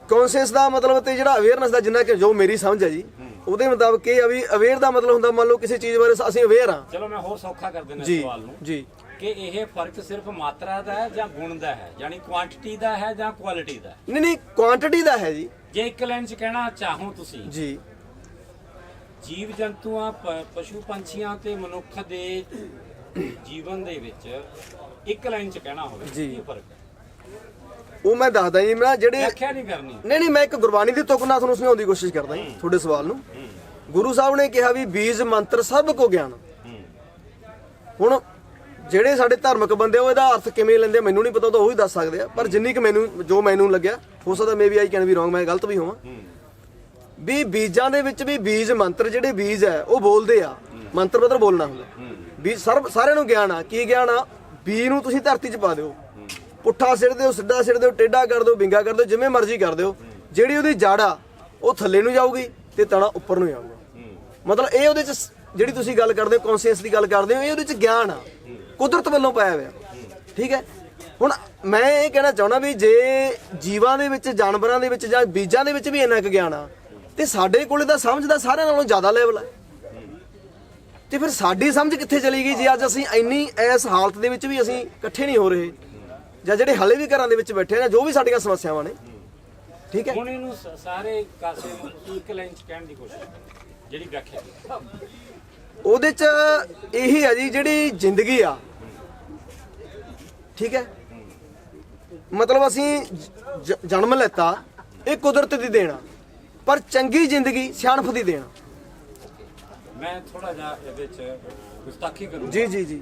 ਕੌਨਸ਼ੀਅਸ ਦਾ ਮਤਲਬ ਤੇ ਜਿਹੜਾ ਅਵੇਅਰਨੈਸ ਦਾ ਜਿੰਨਾ ਕਿ ਜੋ ਮੇਰੀ ਸਮਝ ਹੈ ਜੀ ਉਹਦੇ ਮੁਤਾਬਕ ਇਹ ਆ ਵੀ ਅਵੇਅਰ ਦਾ ਮਤਲਬ ਹੁੰਦਾ ਮੰਨ ਲਓ ਕਿਸੇ ਚੀਜ਼ ਬਾਰੇ ਅਸੀਂ ਅਵੇਅਰ ਹਾਂ। ਚਲੋ ਮੈਂ ਹੋਰ ਸੌਖਾ ਕਰ ਦਿੰਦਾ ਜੀ ਸਵਾਲ ਨੂੰ। ਜੀ। ਕਿ ਇਹ ਫ਼ਰਕ ਸਿਰਫ ਮਾਤਰਾ ਦਾ ਹੈ ਜਾਂ ਗੁਣ ਦਾ ਹੈ? ਯਾਨੀ ਕੁਆਂਟੀਟੀ ਦਾ ਹੈ ਜਾਂ ਕੁਆਲਿਟੀ ਦਾ ਨਹੀਂ ਨਹੀਂ ਕੁਆਂਟੀਟੀ ਦਾ ਹੈ ਜੀ। ਜੇ ਇੱਕ ਲਾਈਨ 'ਚ ਕਹਿਣਾ ਚਾਹੋ ਤੁਸੀਂ ਜੀ। ਜੀਵ ਜੰਤੂਆਂ ਪਸ਼ੂ ਪੰਛੀਆਂ ਤੇ ਮਨੁੱਖ ਦੇ ਜੀਵਨ ਦੇ ਵਿੱਚ ਇੱਕ ਲਾਈਨ 'ਚ ਕਹਿਣਾ ਹੋਵੇ ਜੀ। ਕੀ ਫ਼ਰਕ ਹੈ? ਉਹ ਮੈਂ ਦੱਸਦਾ ਜੀ ਮੈਂ ਜਿਹੜੇ ਵਿਆਖਿਆ ਨਹੀਂ ਕਰਨੀ। ਨਹੀਂ ਨਹੀਂ ਮੈਂ ਇੱਕ ਗੁਰਬਾਣੀ ਦੀ ਤੁਕ ਨਾਲ ਤੁਹਾਨੂੰ ਸਮਝਾਉਣ ਦੀ ਕੋਸ਼ਿਸ਼ ਕਰਦਾ ਜੀ ਤੁਹਾਡੇ ਸਵਾਲ ਨੂੰ। ਗੁਰੂ ਸਾਹਿਬ ਨੇ ਕਿਹਾ ਵੀ ਬੀਜ ਮੰਤਰ ਸਭ ਕੋ ਗਿਆਨ। ਹੂੰ। ਹੁਣ ਜਿਹੜੇ ਸਾਡੇ ਧਾਰਮਿਕ ਬੰਦੇ ਉਹ ਇਹਦਾ ਅਰਥ ਕਿਵੇਂ ਲੈਂਦੇ ਆ, ਮੈਨੂੰ ਨਹੀਂ ਪਤਾ ਉਹ ਤਾਂ ਉਹ ਹੀ ਦੱਸ ਸਕਦੇ ਆ। ਪਰ ਜਿੰਨੀ ਕਿ ਮੈਨੂੰ ਜੋ ਮੈਨੂੰ ਲੱਗਿਆ ਹੋ ਸਕਦਾ ਮੇ ਵੀ ਆਈ ਕੈਨ ਵੀ ਰੋਂਗ ਮੈਂ ਗਲਤ ਵੀ ਹੋਵਾਂ। ਵੀ ਬੀਜਾਂ ਦੇ ਵਿੱਚ ਵੀ ਬੀਜ ਮੰਤਰ ਜਿਹੜੇ ਬੀਜ ਹੈ ਉਹ ਬੋਲਦੇ ਆ। ਮੰਤਰ ਮਤਲਬ ਬੋਲਣਾ ਹੁੰਦਾ। ਵੀ ਸਰਬ ਸਾਰਿਆਂ ਨੂੰ ਗਿਆਨ ਆ। ਕੀ ਗਿਆਨ ਆ? ਬੀ ਨੂੰ ਤੁਸੀਂ ਧਰਤੀ 'ਚ ਪਾ ਦਿਓ। ਪੁੱਠਾ ਸਿੱਟ ਦਿਓ, ਸਿੱਧਾ ਸਿੱਟ ਦਿਓ, ਟੇਢਾ ਕਰ ਦਿਓ, ਵਿੰਗਾ ਕਰ ਦਿਓ, ਜਿਵੇਂ ਮਰਜ਼ੀ ਕਰ ਦਿਓ। ਜਿਹੜੀ ਉਹਦੀ ਜੜ ਆ, ਉਹ ਥੱਲੇ ਨੂੰ ਜਾਊਗੀ ਤੇ ਤਣਾ ਉੱਪਰ ਨੂੰ ਜਾਊਗਾ। ਮਤਲਬ ਇਹ ਉਹਦੇ ਚ ਜਿਹੜੀ ਤੁਸੀਂ ਗੱਲ ਕਰਦੇ ਹੋ ਕੌਨਸ਼ੀਅਸ ਦੀ ਗੱਲ ਕਰਦੇ ਹੋ, ਇਹ ਉਹਦੇ ਚ ਗਿਆਨ ਆ। ਕੁਦਰਤ ਵੱਲੋਂ ਪਾਇਆ ਹੋਇਆ। ਠੀਕ ਹੈ? ਹੁਣ ਮੈਂ ਇਹ ਕਹਿਣਾ ਚਾਹੁੰਦਾ ਵੀ ਜੇ ਜੀਵਾਂ ਦੇ ਵਿੱਚ, ਜਾਨਵਰਾਂ ਦੇ ਵਿੱਚ ਜਾਂ ਬੀਜਾਂ ਦੇ ਵਿੱਚ ਵੀ ਇੰਨਾ ਕੁ ਗਿਆਨ ਆ, ਤੇ ਸਾਡੇ ਕੋਲੇ ਤਾਂ ਸਮਝ ਦਾ ਸਾਰਿਆਂ ਨਾਲੋਂ ਜ਼ਿਆਦਾ ਲੈਵਲ ਹੈ ਤੇ ਫਿਰ ਸਾਡੀ ਸਮਝ ਕਿੱਥੇ ਚਲੀ ਗਈ ਜੇ ਅੱਜ ਅਸੀਂ ਇੰਨੀ ਇਸ ਹਾਲਤ ਦੇ ਵਿੱਚ ਵੀ ਅਸੀਂ ਇਕੱਠੇ ਨਹੀਂ ਹੋ ਰਹੇ ਜਾਂ ਜਿਹੜੇ ਹਲੇ ਵੀ ਘਰਾਂ ਦੇ ਵਿੱਚ ਬੈਠੇ ਨੇ ਜੋ ਵੀ ਸਾਡੀਆਂ ਸਮੱਸਿਆਵਾਂ ਨੇ। ਠੀਕ ਹੈ? ਹੁਣ ਇਹਨੂੰ ਸਾਰੇ ਕਾਸੇ ਨੂੰ ਇੱਕ ਲਾਈਨ 'ਚ ਕਹਿਣ ਦੀ ਕੋਸ਼ਿਸ਼ ਜਿਹੜੀ ਵਿਆਖਿਆ ਉਹਦੇ ਚ ਇਹੀ ਆ ਜੀ ਜਿਹੜੀ ਜ਼ਿੰਦਗੀ ਆ। ਠੀਕ ਹੈ? ਮਤਲਬ ਅਸੀਂ ਜਨਮ ਲੈਤਾ ਇਹ ਕੁਦਰਤ ਦੀ ਦੇਣਾ ਪਰ ਚੰਗੀ ਜ਼ਿੰਦਗੀ ਸਿਆਣਪ ਦੀ ਦੇਣਾ ਮੈਂ ਥੋੜਾ ਜਿਹਾ ਇਹਦੇ 'ਚ ਗੁਸਤਾਖੀ ਕਰੂੰ ਜੀ ਜੀ ਜੀ।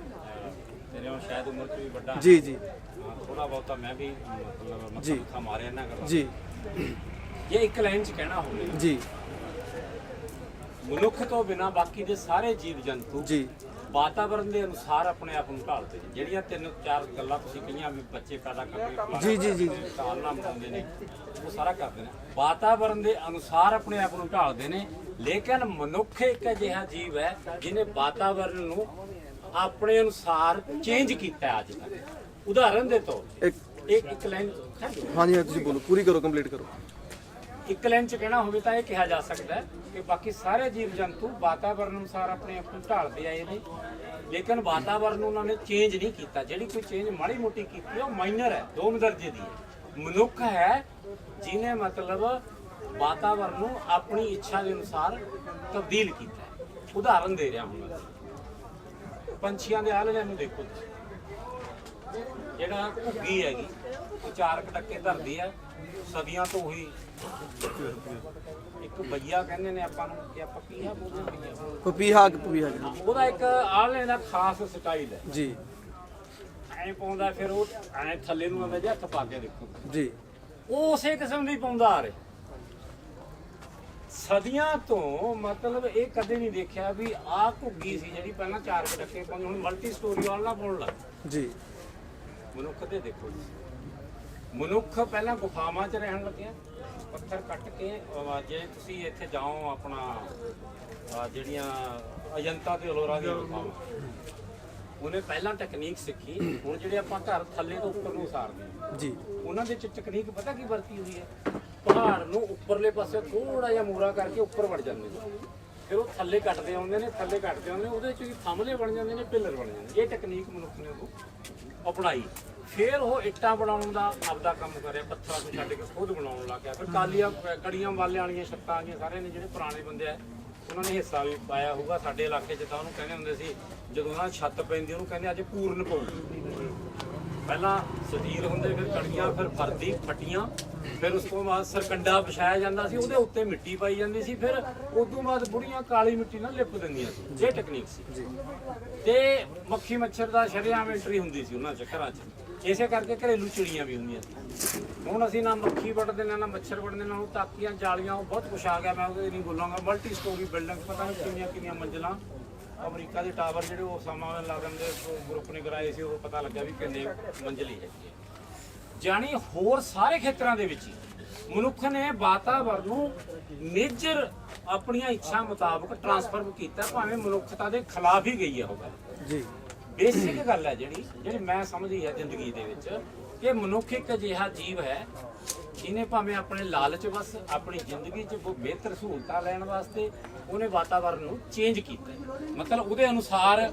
ਤੇਰੇ ਨਾਲ ਸ਼ਾਇਦ ਉਮਰ 'ਚ ਵੀ ਵੱਡਾ। ਜੀ ਜੀ। ਥੋੜਾ ਬਹੁਤਾ ਮੈਂ ਵੀ ਮਤਲਬ ਜੀ। ਮੱਥਾ ਮਾਰਿਆ ਨਾ ਕਰਾਂ ਜੀ। ਜੇ ਇੱਕ ਲਾਈਨ 'ਚ ਕਹਿਣਾ ਹੋਵੇ। ਜੀ। ਮਨੁੱਖ ਤੋਂ ਬਿਨਾ ਬਾਕੀ ਦੇ ਸਾਰੇ ਜੀਵ ਜੰਤੂ ਜੀ। ਵਾਤਾਵਰਣ ਦੇ ਅਨੁਸਾਰ ਆਪਣੇ ਆਪ ਨੂੰ ਢਾਲਦੇ ਨੇ। ਜਿਹੜੀਆਂ ਤਿੰਨ ਚਾਰ ਗੱਲਾਂ ਤੁਸੀਂ ਕਹੀਆਂ ਵੀ ਬੱਚੇ ਪੈਦਾ ਕਰਦੇ ਜੀ, ਜੀ, ਜੀ। ਢਾਲਣਾ ਬਣਾਉਂਦੇ ਨੇ ਉਹ ਸਾਰਾ ਕਰਦੇ ਨੇ। ਵਾਤਾਵਰਣ ਦੇ ਅਨੁਸਾਰ ਆਪਣੇ ਆਪ ਨੂੰ ਢਾਲਦੇ ਨੇ ਲੇਕਿਨ ਮਨੁੱਖ ਇੱਕ ਅਜਿਹਾ ਜੀਵ ਹੈ ਜਿਹਨੇ ਵਾਤਾਵਰਣ ਨੂੰ ਆਪਣੇ ਅਨੁਸਾਰ ਚੇਂਜ ਕੀਤਾ ਅੱਜ ਤੱਕ। ਉਦਾਹਰਨ ਦੇ ਤੌਰ ਇੱਕ ਇੱਕ ਲਾਈਨ ਹਾਂਜੀ ਤੁਸੀਂ ਬੋਲੋ। ਪੂਰੀ ਕਰੋ ਕੰਪਲੀਟ ਕਰੋ। ਇੱਕ ਲਾਈਨ ਚ ਕਹਿਣਾ ਹੋਵੇ ਤਾਂ ਇਹ ਕਿਹਾ ਜਾ ਸਕਦਾ ਹੈ ਕਿ ਬਾਕੀ ਸਾਰੇ ਜੀਵ ਜੰਤੂ ਵਾਤਾਵਰਨ ਅਨੁਸਾਰ ਆਪਣੇ ਆਪ ਨੂੰ ਢਾਲਦੇ ਆਏ ਨੇ, ਲੇਕਿਨ ਵਾਤਾਵਰਨ ਨੂੰ ਉਹਨਾਂ ਨੇ ਚੇਂਜ ਨਹੀਂ ਕੀਤਾ। ਜਿਹੜੀ ਕੋਈ ਚੇਂਜ ਮਾੜੀ ਮੋਟੀ ਕੀਤੀ, ਉਹ ਮਾਈਨਰ ਹੈ, ਦੋ ਦਰਜੇ ਦੀ ਹੈ। ਮਨੁੱਖ ਹੈ ਜਿਹਨੇ ਮਤਲਬ ਵਾਤਾਵਰਨ ਨੂੰ ਆਪਣੀ ਇੱਛਾ ਦੇ ਅਨੁਸਾਰ ਤਬਦੀਲ ਕੀਤਾ ਉਦਾਹਰਨ ਦੇ ਰਿਹਾ ਹੁਣ ਪੰਛੀਆਂ ਦੇ ਆਲਣੇ ਨੂੰ ਦੇਖੋ ਤੁਸੀਂ। ਜਿਹੜਾ ਘੁੱਗੀ ਹੈਗੀ ਉਹ ਚਾਰ ਕਟੱਕੇ ਧਰਦੀ ਹੈ ਸਦੀਆਂ ਤੋਂ ਉਹੀ। ਇੱਕ ਬਈਆ ਕਹਿੰਦੇ ਨੇ ਆਪਾਂ ਨੂੰ ਕਿ ਆਪਾਂ ਕੀ ਆ ਬੋਲਦੇ ਬਈਆ ਪਪੀਹਾ ਪਪੀਹਾ ਜੀ। ਉਹਦਾ ਇੱਕ ਆਲਣੇ ਦਾ ਖਾਸ ਸਟਾਈਲ ਹੈ। ਜੀ। ਐਂ ਪਾਉਂਦਾ ਫਿਰ ਉਹ ਐਂ ਥੱਲੇ ਨੂੰ ਆਉਂਦਾ ਜੇ ਹੱਥ ਪਾ ਕੇ ਦੇਖੋ। ਜੀ। ਉਹ ਉਸੇ ਕਿਸਮ ਦੀ ਪਾਉਂਦਾ ਆ ਰਿਹਾ। ਸਦੀਆਂ ਤੋਂ ਮਤਲਬ ਇਹ ਕਦੇ ਨਹੀਂ ਦੇਖਿਆ ਵੀ ਆਹ ਘੁੱਗੀ ਸੀ ਜਿਹੜੀ ਪਹਿਲਾਂ ਚਾਰ ਕਟੱਕੇ ਪਾਉਂਦੀ ਹੁਣ ਮਲਟੀ ਸਟੋਰੀ ਵਾਲਾ ਪਾਉਣ ਲੱਗ। ਜੀ। ਮਨੁੱਖ ਦੇ ਦੇਖੋ ਜੀ ਮਨੁੱਖ ਪਹਿਲਾਂ ਗੁਫਾਵਾਂ 'ਚ ਰਹਿਣ ਲੱਗਿਆ। ਪੱਥਰ ਕੱਟ ਕੇ ਜੇ ਤੁਸੀਂ ਇੱਥੇ ਜਾਓ ਆਪਣਾ ਜਿਹੜੀਆਂ ਅਜੰਤਾ ਤੇ ਅਲੋਰਾ ਦੀਆਂ ਗੁਫਾਵਾਂ। ਉਹਨੇ ਪਹਿਲਾਂ ਟੈਕਨੀਕ ਸਿੱਖੀ ਹੁਣ ਜਿਹੜੇ ਆਪਾਂ ਘਰ ਥੱਲੇ ਤੋਂ ਉੱਪਰ ਨੂੰ ਉਸਾਰਦੇ ਹਾਂ। ਜੀ। ਉਹਨਾਂ ਦੇ ਚ ਟੈਕਨੀਕ ਪਤਾ ਕੀ ਵਰਤੀ ਹੋਈ ਹੈ? ਪਹਾੜ ਨੂੰ ਉੱਪਰਲੇ ਪਾਸੇ ਥੋੜਾ ਜਿਹਾ ਮੂਰਾ ਕਰਕੇ ਉੱਪਰ ਵੜ ਜਾਂਦੇ ਨੇ। ਫਿਰ ਉਹ ਥੱਲੇ ਕੱਟਦੇ ਆਉਂਦੇ ਨੇ ਥੱਲੇ ਕੱਟਦੇ ਆਉਂਦੇ ਨੇ ਉਹਦੇ ਚ ਵੀ ਥੰਮਲੇ ਬਣ ਜਾਂਦੇ ਨੇ ਪਿੱਲਰ ਬਣ ਜਾਂਦੇ। ਇਹ ਟੈਕਨੀਕ ਮਨੁੱਖ ਨੇ ਉਹ ਅਪਣਾਈ। ਫਿਰ ਉਹ ਇੱਟਾਂ ਬਣਾਉਣ ਦਾ ਆਪਦਾ ਕੰਮ ਕਰਿਆ, ਪੱਥਰਾਂ ਤੋਂ ਛੱਡ ਕੇ ਖੁਦ ਬਣਾਉਣ ਲੱਗ ਗਿਆ ਫਿਰ ਕਾਲੀਆਂ ਕੜੀਆਂ ਵਾਲੇ ਵਾਲੀਆਂ ਛੱਤਾਂ ਆ ਗਈਆਂ ਸਾਰੇ ਨੇ ਜਿਹੜੇ ਪੁਰਾਣੇ ਬੰਦੇ ਆ, ਉਹਨਾਂ ਨੇ ਹਿੱਸਾ ਵੀ ਪਾਇਆ ਹੋਊਗਾ। ਸਾਡੇ ਇਲਾਕੇ 'ਚ ਤਾਂ ਉਹਨੂੰ ਕਹਿੰਦੇ ਹੁੰਦੇ ਸੀ, ਜਦੋਂ ਉਹਨਾਂ ਛੱਤ ਪੈਂਦੀ, ਉਹਨੂੰ ਕਹਿੰਦੇ ਅੱਜ ਪੂਰਨ ਪਊ ਪਹਿਲਾਂ ਸਟੀਲ ਹੁੰਦੇ ਫਿਰ ਕੜੀਆਂ ਫਿਰ ਫਰਦੀ ਫਟੀਆਂ ਫਿਰ ਉਸ ਤੋਂ ਬਾਅਦ ਸਰਕੰਡਾ ਵਿਛਾਇਆ ਜਾਂਦਾ ਸੀ ਉਹਦੇ ਉੱਤੇ ਮਿੱਟੀ ਪਾਈ ਜਾਂਦੀ ਸੀ ਫਿਰ ਉਸ ਤੋਂ ਬਾਅਦ ਬੁੜੀਆਂ ਕਾਲੀ ਮਿੱਟੀ ਨਾਲ ਲਿਪ ਦਿੰਦੀਆਂ ਸੀ ਇਹ ਟੈਕਨੀਕ ਸੀ। ਤੇ ਮੱਖੀ ਮੱਛਰ ਦਾ ਸ਼ਰੇਆਮ ਐਂਟਰੀ ਹੁੰਦੀ ਸੀ ਉਹਨਾਂ ਚੱਕਰਾਂ 'ਚ। ਇਸੇ ਕਰਕੇ ਘਰੇਲੂ ਚਿੜੀਆਂ ਵੀ ਹੁੰਦੀਆਂ ਸੀ। ਹੁਣ ਅਸੀਂ ਨਾ ਮੱਖੀ ਵੱਢਦੇ ਨੇ ਨਾ ਮੱਛਰ ਵੱਢਦੇ ਨੇ ਉਹ ਤਾਕੀਆਂ ਜਾਲੀਆਂ ਉਹ ਬਹੁਤ ਕੁਛ ਆ ਗਿਆ ਮੈਂ ਉਹਦੇ ਨਹੀਂ ਬੋਲਾਂਗਾ ਮਲਟੀ ਸਟੋਰੀ ਬਿਲਡਿੰਗ ਪਤਾ ਨਹੀਂ ਕਿੰਨੀਆਂ ਕਿੰਨੀਆਂ ਮੰਜ਼ਲਾਂ। ਅਮਰੀਕਾ ਦੇ ਟਾਵਰ ਜਿਹੜੇ ਉਹ ਸਮਾਂ ਲਾਗਨ ਦੇ ਗਰੁੱਪ ਨੇ ਕਰਾਏ ਸੀ ਉਹ ਪਤਾ ਲੱਗਾ ਵੀ ਕਿੰਨੇ ਮੰਜ਼ਲੀ ਹੈਗੀ ਹੈ ਜਾਣੀ ਹੋਰ ਸਾਰੇ ਖੇਤਰਾਂ ਦੇ ਵਿੱਚ ਮਨੁੱਖ ਨੇ ਵਾਤਾਵਰਣ ਨੂੰ ਮੇਜਰ ਆਪਣੀਆਂ ਇੱਛਾ ਮੁਤਾਬਕ ਟਰਾਂਸਫਰ ਕੀਤਾ ਭਾਵੇਂ ਮਨੁੱਖਤਾ ਦੇ ਖਿਲਾਫ ਹੀ ਗਈ ਹੈ ਉਹ ਗੱਲ। ਜੀ। ਬੇਸਿਕ ਗੱਲ ਹੈ ਜਿਹੜੀ ਜਿਹੜੀ ਮੈਂ ਸਮਝੀ ਹੈ ਜ਼ਿੰਦਗੀ ਦੇ ਵਿੱਚ ਕਿ ਮਨੁੱਖ ਇੱਕ ਅਜਿਹਾ ਜੀਵ ਹੈ ਜਿਹਨੇ ਭਾਵੇਂ ਆਪਣੇ ਲਾਲਚ ਵਸ ਆਪਣੀ ਜ਼ਿੰਦਗੀ 'ਚ ਬਿਹਤਰ ਸਹੂਲਤਾਂ ਲੈਣ ਵਾਸਤੇ ਉਹਨੇ ਵਾਤਾਵਰਣ ਨੂੰ ਚੇਂਜ ਕੀਤਾ। ਮਤਲਬ ਉਹਦੇ ਅਨੁਸਾਰ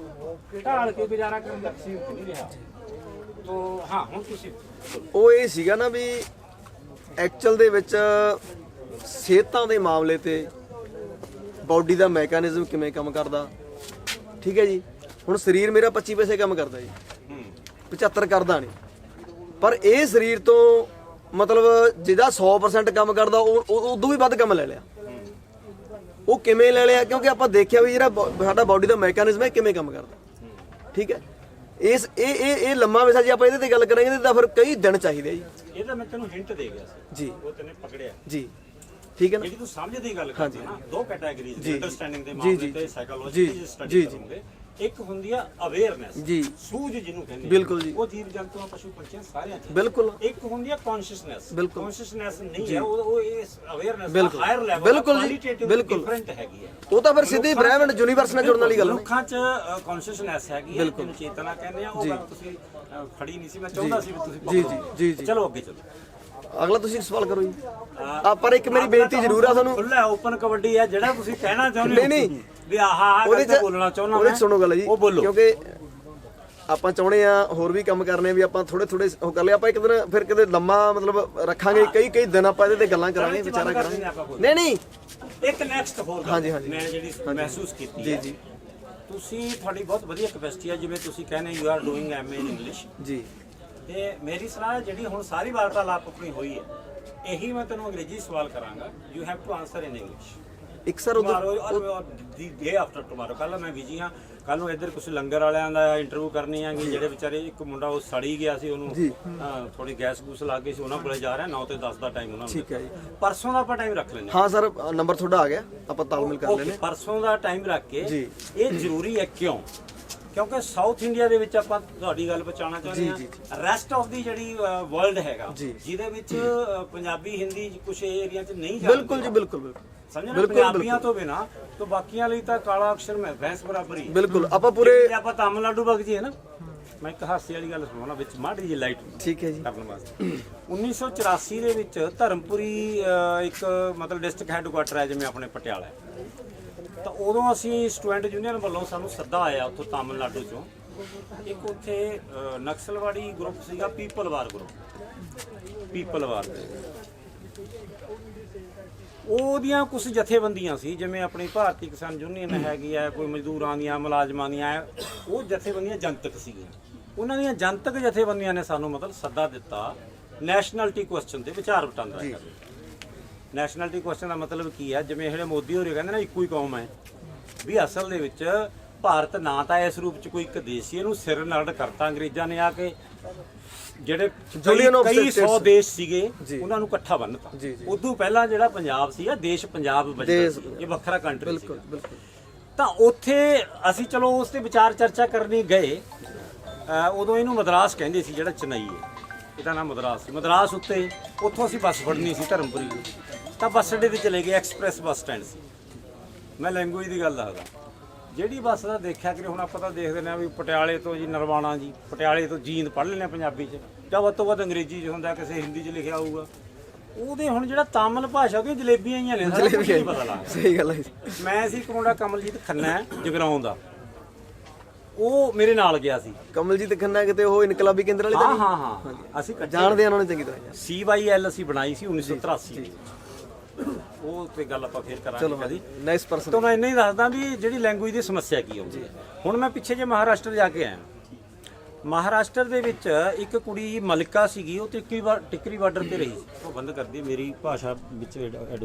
ਢਾਲ ਕੇ ਗੁਜ਼ਾਰਾ ਕਰਨ ਦਾ ਸੀਮਤ ਨਹੀਂ ਰਿਹਾ। ਤੋ ਹਾਂ ਹੁਣ ਤੁਸੀਂ। ਉਹ ਇਹ ਸੀਗਾ ਨਾ ਵੀ ਐਕਚੁਅਲ ਦੇ ਵਿੱਚ ਸਿਹਤਾਂ ਦੇ ਮਾਮਲੇ ਤੇ ਬਾਡੀ ਦਾ ਮੈਕੈਨਿਜ਼ਮ ਕਿਵੇਂ ਕੰਮ ਕਰਦਾ। ਠੀਕ ਹੈ ਜੀ? ਹੁਣ ਸਰੀਰ ਮੇਰਾ 25 ਪੈਸੇ ਕੰਮ ਕਰਦਾ ਜੀ। ਹੂੰ। 75 ਕਰਦਾ ਨਹੀਂ। ਪਰ ਇਹ ਸਰੀਰ ਤੋਂ ਮਤਲਬ ਜਿਹਦਾ 100% ਕੰਮ ਕਰਦਾ ਉਹ ਉਹ- ਉਦੋਂ ਵੀ ਵੱਧ ਕੰਮ ਲੈ ਲਿਆ। ਉਹ ਕਿਵੇਂ ਲੈ ਲਿਆ? ਕਿਉਂਕਿ ਆਪਾਂ ਦੇਖਿਆ ਵੀ ਜਿਹੜਾ ਬੋ- ਸਾਡਾ ਬਾਡੀ ਦਾ ਮੈਕੈਨਿਜ਼ਮ ਹੈ ਕਿਵੇਂ ਕੰਮ ਕਰਦਾ। ਠੀਕ ਹੈ? ਇਸ ਇਹ ਇਹ ਇਹ ਲੰਮਾ ਵਿਸ਼ਾ ਜੇ ਆਪਾਂ ਇਹਦੇ ਤੇ ਗੱਲ ਕਰਾਂਗੇ ਤਾਂ ਫਿਰ ਕਈ ਦਿਨ ਚਾਹੀਦੇ ਆ ਜੀ। ਇਹ ਤਾਂ ਮੈਂ ਤੈਨੂੰ ਹਿੰਟ ਦੇ ਗਿਆ ਸੀ। ਜੀ। ਉਹ ਤੈਨੇ ਪਕੜਿਆ। ਜੀ। ਠੀਕ ਹੈ ਨਾ? ਜਿਹੜੀ ਤੂੰ ਸਮਝ ਦੀ ਗੱਲ ਕਰਦੀ ਨਾ ਦੋ ਕੈਟਾਗਰੀਜ਼। ਅੰਡਰਸਟੈਂਡਿੰਗ ਦੇ ਮਾਮਲੇ। ਤੇ ਸਾਈਕੋਲੋਜੀ ਸਟੱਡੀ ਜੀ। ਕਰੋਗੇ। ਇੱਕ ਹੁੰਦੀ ਆ ਅਵੇਅਰਨੈਸ ਜੀ ਸੂਝ ਜਿਹਨੂੰ ਕਹਿੰਦੇ ਆ। ਬਿਲਕੁਲ ਜੀ। ਉਹ ਜੀਵ ਜੰਤੂਆਂ ਪਸ਼ੂ ਪੰਛੀਆਂ ਸਾਰਿਆਂ ਚ ਬਿਲਕੁਲ ਇੱਕ ਹੁੰਦੀ ਆ ਕੌਨਸ਼ੀਅਸਨੈਸ ਬਿਲਕੁਲ। ਕੌਨਸ਼ੀਅਸਨੈਸ ਨਹੀਂ ਹੈ ਉਹ ਉਹ ਇਸ ਅਵੇਅਰਨੈਸ ਦਾ ਬਿਲਕੁਲ। ਹਾਇਰ ਲੈਵਲ ਬਿਲਕੁਲ ਜੀ, ਬਿਲਕੁਲ। ਡਿਫਰੈਂਟ ਹੈਗੀ ਹੈ ਉਹ ਤਾਂ ਫਿਰ ਸਿੱਧੀ ਬ੍ਰਹਿਮੰਡ ਯੂਨੀਵਰਸ ਨਾਲ ਜੁੜਨ ਵਾਲੀ ਗੱਲ ਹੈ ਲੋਕਾਂ ਚ ਕੌਨਸ਼ੀਅਸਨੈਸ ਹੈਗੀ ਹੈ ਜਿਹਨੂੰ ਚੇਤਨਾ ਕਹਿੰਦੇ ਆ ਉਹ ਗੱਲ ਤੁਸੀਂ ਅ, ਫੜੀ ਨਹੀਂ ਸੀ ਮੈਂ ਚਾਹੁੰਦਾ ਸੀ ਵੀ ਤੁਸੀਂ ਜੀ, ਪਕੜੋ। ਜੀ, ਜੀ, ਜੀ। ਚਲੋ ਅੱਗੇ ਚਲੋ ਅਗਲਾ ਤੁਸੀਂ ਸਵਾਲ ਕਰੋ ਜੀ ਆ ਪਰ ਇੱਕ ਮੇਰੀ ਬੇਨਤੀ ਜ਼ਰੂਰ ਆ ਤੁਹਾਨੂੰ ਖੁੱਲਾ ਓਪਨ ਕਬੱਡੀ ਹੈ ਜਿਹੜਾ ਤੁਸੀਂ ਕਹਿਣਾ ਚਾਹੁੰਦੇ ਹੋ ਨਹੀਂ, ਨਹੀਂ। ਵੀ ਆਹ ਆਹ ਉਹਦੇ ਗੱਲ ਚ ਬੋਲਣਾ ਚਾਹੁੰਦਾ ਉਹਦੇ ਚ ਸੁਣੋ ਗੱਲ ਜੀ ਉਹ ਬੋਲੋ। ਕਿਉਂਕਿ ਆਪਾਂ ਚਾਹੁੰਦੇ ਆ ਹੋਰ ਵੀ ਕੰਮ ਕਰਨੇ ਵੀ ਆਪਾਂ ਥੋੜੇ ਥੋੜੇ ਉਹ ਕਰ ਲਿਆ ਆਪਾਂ ਇੱਕ ਦਿਨ ਫਿਰ ਕਿਤੇ ਲੰਮਾ ਮਤਲਬ ਰੱਖਾਂਗੇ ਕਈ ਕਈ ਦਿਨ ਆਪਾਂ ਇਹਦੇ ਤੇ ਗੱਲਾਂ ਕਰਾਂਗੇ ਵਿੱਚ ਵਿਚਾਰਾ ਕਰਾਂਗੇ। ਨਹੀਂ ਨਹੀਂ। ਇੱਕ ਨੈਕਸਟ ਹੋਰ ਗੱਲ ਹਾਂਜੀ, ਹਾਂਜੀ। ਮੈਂ ਜਿਹੜੀ ਮਹਿਸੂਸ ਕੀਤੀ ਜੀ, ਹੈ। ਜੀ। ਤੁਸੀਂ ਤੁਹਾਡੀ ਬਹੁਤ ਵਧੀਆ ਕੈਪੈਸਿਟੀ ਹੈ ਜਿਵੇਂ ਤੁਸੀਂ ਕਹਿੰਦੇ you are doing MA in English ਜੀ। ਤੇ ਮੇਰੀ ਸਲਾਹ ਹੈ ਜਿਹੜੀ ਹੁਣ ਸਾਰੀ ਵਾਰਤਾਲਾਪ ਆਪਣੀ ਹੋਈ ਹੈ ਇਹੀ ਮੈਂ ਤੈਨੂੰ ਅੰਗਰੇਜ਼ੀ ਸਵਾਲ ਕਰਾਂਗਾ। You have to answer in English ਇੱਕ ਸਰ ਉਧਰ ਦੀ ਡੇ ਆਫਟਰ ਟੁਮਾਰੋ ਕੱਲ ਮੈਂ ਬਿਜ਼ੀ ਹਾਂ। ਕੱਲ ਨੂੰ ਇੱਧਰ ਕੁਝ ਲੰਗਰ ਵਾਲਿਆਂ ਦਾ ਇੰਟਰਵਿਊ ਕਰਨੀ ਆਂਗੀ ਜਿਹੜੇ ਵਿਚਾਰੇ ਇੱਕ ਮੁੰਡਾ ਉਹ ਸੜੀ ਗਿਆ ਸੀ ਉਹਨੂੰ ਹਾਂ, ਥੋੜੀ ਗੈਸ ਗੂਸ ਲੱਗ ਗਈ ਸੀ ਉਹਨਾਂ ਕੋਲੇ ਜਾ ਰਿਹਾ 9 ਤੇ 10 ਦਾ ਟਾਈਮ ਉਹਨਾਂ ਨੂੰ ਠੀਕ ਹੈ ਜੀ। ਪਰਸੋਂ ਦਾ ਆਪਾਂ ਟਾਈਮ ਰੱਖ ਲੈਂਦੇ ਹਾਂ। ਸਰ ਨੰਬਰ ਤੁਹਾਡਾ ਆ ਗਿਆ। ਆਪਾਂ ਤਾਲਮੇਲ ਕਰ ਹਾਂ। ਲੈਨੇ ਪਰਸੋਂ ਦਾ ਟਾਈਮ ਰੱਖ ਕੇ। ਇਹ ਜ਼ਰੂਰੀ ਹੈ ਕਿਉਂ? ਕਿਉਂਕਿ ਸਾਊਥ ਇੰਡੀਆ ਦੇ ਵਿੱਚ ਆਪਾਂ ਤੁਹਾਡੀ ਗੱਲ ਪਹੁੰਚਾਉਣਾ ਚਾਹੁੰਦੇ ਹਾਂ। ਰੈਸਟ ਆਫ ਦੀ ਜਿਹੜੀ ਵਰਲਡ ਹੈਗਾ। ਜਿਹਦੇ ਵਿੱਚ ਪੰਜਾਬੀ ਹਿੰਦੀ ਕੁਝ ਏਰੀਆ 'ਚ ਨਹੀਂ ਚੱਲਦੀ ਬਿਲਕੁਲ ਜੀ ਬਿਲਕੁਲ ਬਿਲਕੁਲ। ਸਮਝਣਾ ਪੰਜਾਬੀਆਂ ਤੋਂ ਬਿਨਾ ਤਾਂ ਬਾਕੀਆਂ ਲਈ ਤਾਂ ਕਾਲਾ ਅਕਸ਼ਰ ਮੈਂ ਭੈਂਸ ਬਰਾਬਰ ਹੀ। ਬਿਲਕੁਲ ਆਪਾਂ ਪੂਰੇ ਜੇ ਆਪਾਂ ਤਾਮਿਲਨਾਡੂ ਵਗ ਜੀ ਹੈ ਨਾ ਮੈਂ ਇੱਕ ਹਾਸੇ ਵਾਲੀ ਗੱਲ ਸੁਣਾਉਣਾ ਵਿੱਚ ਮਾੜੀ ਜਿਹੀ ਲਾਈਟ ਠੀਕ ਹੈ ਜੀ। ਕਰਨ ਵਾਸਤੇ। 1984 ਦੇ ਵਿੱਚ ਧਰਮਪੁਰੀ ਇੱਕ ਮਤਲਬ ਡਿਸਟ੍ਰਿਕਟ ਹੈੱਡਕੁਆਟਰ ਹੈ ਜਿਵੇਂ ਆਪਣੇ ਪਟਿਆਲਾ। ਤਾਂ ਉਦੋਂ ਅਸੀਂ ਸਟੂਡੈਂਟ ਯੂਨੀਅਨ ਵੱਲੋਂ ਸਾਨੂੰ ਸੱਦਾ ਆਇਆ ਉੱਥੋਂ ਤਾਮਿਲਨਾਡੂ ਚੋਂ। ਇੱਕ ਉੱਥੇ ਨਕਸਲਵਾੜੀ ਗਰੁੱਪ ਸੀਗਾ people war group people war ਉਹਦੀਆਂ ਕੁਝ ਜਥੇਬੰਦੀਆਂ ਸੀ ਜਿਵੇਂ ਆਪਣੀ ਭਾਰਤੀ ਕਿਸਾਨ ਯੂਨੀਅਨ ਹੈਗੀ ਹੈ ਕੋਈ ਮਜ਼ਦੂਰਾਂ ਦੀਆਂ ਮੁਲਾਜ਼ਮਾਂ ਦੀਆਂ ਉਹ ਜਥੇਬੰਦੀਆਂ ਜਨਤਕ ਸੀਗੀਆਂ। ਉਹਨਾਂ ਦੀਆਂ ਜਨਤਕ ਜਥੇਬੰਦੀਆਂ ਨੇ ਸਾਨੂੰ ਮਤਲਬ ਸੱਦਾ ਦਿੱਤਾ ਨੈਸ਼ਨੈਲਿਟੀ ਕੁਐਸਚਨ ਤੇ ਵਿਚਾਰ ਵਟਾਂਦਰਾ ਕਰਨ ਨੈਸ਼ਨੈਲਿਟੀ ਕੁਐਸਚਨ ਦਾ ਮਤਲਬ ਕੀ ਹੈ ਜਿਵੇਂ ਜਿਹੜੇ ਮੋਦੀ ਹੋਰੇ ਕਹਿੰਦੇ ਨਾ ਇੱਕੋ ਹੀ ਕੌਮ ਹੈ। ਵੀ ਅਸਲ ਦੇ ਵਿੱਚ ਭਾਰਤ ਨਾ ਤਾਂ ਇਸ ਰੂਪ ਚ ਕੋਈ ਇੱਕ ਦੇਸ਼ ਸੀ ਇਹਨੂੰ ਸਿਰ ਨਰੜ ਕਰਤਾ ਅੰਗਰੇਜ਼ਾਂ ਨੇ ਆ ਕੇ। ਜਿਹੜੇ Union of ਕਈ States। ਸੌ ਦੇਸ਼ ਸੀਗੇ ਜੀ। ਉਹਨਾਂ ਨੂੰ ਇਕੱਠਾ ਬੰਨਤਾ। ਜੀ, ਜੀ। ਉਦੋਂ ਪਹਿਲਾਂ ਜਿਹੜਾ ਪੰਜਾਬ ਸੀ ਆ ਦੇਸ਼ ਪੰਜਾਬ ਦੇਸ਼- ਸੀ ਇਹ ਵੱਖਰਾ ਕੰਟਰੀ ਸੀ ਬਿਲਕੁਲ ਬਿਲਕੁਲ। ਤਾਂ ਉੱਥੇ ਅਸੀਂ ਚਲੋ ਉਸ ਤੇ ਵਿਚਾਰ ਚਰਚਾ ਕਰਨੀ ਗਏ। ਅਹ ਉਦੋਂ ਇਹਨੂੰ ਮਦਰਾਸ ਕਹਿੰਦੇ ਸੀ ਜਿਹੜਾ ਚੇਨਈ ਹੈ। ਇਹਦਾ ਨਾਮ ਮਦਰਾਸ ਸੀ। ਮਦਰਾਸ ਉੱਤੇ ਉੱਥੋਂ ਅਸੀਂ ਬੱਸ ਫੜਨੀ ਸੀ ਧਰਮਪੁਰੀ ਤਾਂ। ਬੱਸ ਅੱਡੇ ਤੇ ਚਲੇ ਗਏ ਐਕਸਪ੍ਰੈਸ ਬੱਸ ਸਟੈਂਡ ਸੀ। ਮੈਂ ਲੈਂਗੁਏਜ ਦੀ ਗੱਲ ਦੱਸਦਾ। ਜਿਹੜੀ ਬੱਸ ਦਾ ਦੇਖਿਆ ਕਿ ਹੁਣ ਆਪਾਂ ਤਾਂ ਦੇਖਦੇ ਨੇ ਵੀ ਪਟਿਆਲੇ ਤੋਂ ਜੀ ਨਰਵਾਣਾ ਜੀ ਪਟਿਆਲੇ ਤੋਂ ਜੀਂਦ ਪੜ੍ਹ ਲੈਣੇ ਪੰਜਾਬੀ 'ਚ। ਜਾਂ ਵੱਧ ਤੋਂ ਵੱਧ ਅੰਗਰੇਜ਼ੀ 'ਚ ਹੁੰਦਾ ਕਿਸੇ ਹਿੰਦੀ 'ਚ ਲਿਖਿਆ ਹੋਊਗਾ। ਉਹਦੇ ਹੁਣ ਜਿਹੜਾ ਤਾਮਿਲ ਭਾਸ਼ਾ ਉਹਦੀਆਂ ਜਲੇਬੀਆਂ ਹੀ ਨੇ ਸਾਰਾ ਕੁਝ ਪਤਾ ਲੱਗਦਾ। ਸਹੀ ਗੱਲ ਹੈ। ਮੈਂ ਸੀ ਇੱਕ ਮੁੰਡਾ ਕਮਲਜੀਤ ਖੰਨਾ ਹੈ, ਜਗਰਾਉਂ ਦਾ। ਉਹ ਮੇਰੇ ਨਾਲ ਗਿਆ ਸੀ। ਕਮਲਜੀਤ ਖੰਨਾ ਕਿਤੇ ਉਹ ਇਨਕਲਾਬੀ ਕੇਂਦਰ ਵਾਲੇ ਹਾਂ ਤਾਂ ਹਾਂ ਹਾਂ। ਅਸੀਂ ਇਕੱਠੇ ਜਾਣਦੇ ਆ ਉਹਨਾਂ ਨੂੰ ਚੰਗੀ ਤਰ੍ਹਾਂ। CYL ਅਸੀਂ ਬਣਾਈ ਸੀ 1983 ਵਿੱਚ ਉਹ ਤੇ ਗੱਲ ਆਪਾਂ ਫੇਰ ਕਰਾਂਗੇ ਕਦੀ। ਨੈਕਸਟ ਪਰਸਨ ਤਾਂ ਮੈਂ ਇੰਨਾ ਹੀ ਦੱਸਦਾ ਵੀ ਜਿਹੜੀ ਲੈਂਗੁਏਜ ਦੀ ਸਮੱਸਿਆ ਕੀ ਆਉਂਦੀ ਹੈ। ਹੁਣ ਮੈਂ ਪਿੱਛੇ ਜੇ ਮਹਾਰਾਸ਼ਟਰ ਜਾ ਕੇ ਆਇਆ। ਮਹਾਰਾਸ਼ਟਰ ਦੇ ਵਿੱਚ ਇੱਕ ਕੁੜੀ ਮਲਿਕਾ ਸੀਗੀ ਉਹ ਟਿੱਕਰੀ ਟਿੱਕਰੀ ਬਾਰਡਰ ਤੇ ਰਹੀ ਉਹ ਬੰਦ ਕਰਦੀ ਮੇਰੀ ਭਾਸ਼ਾ ਵਿੱਚ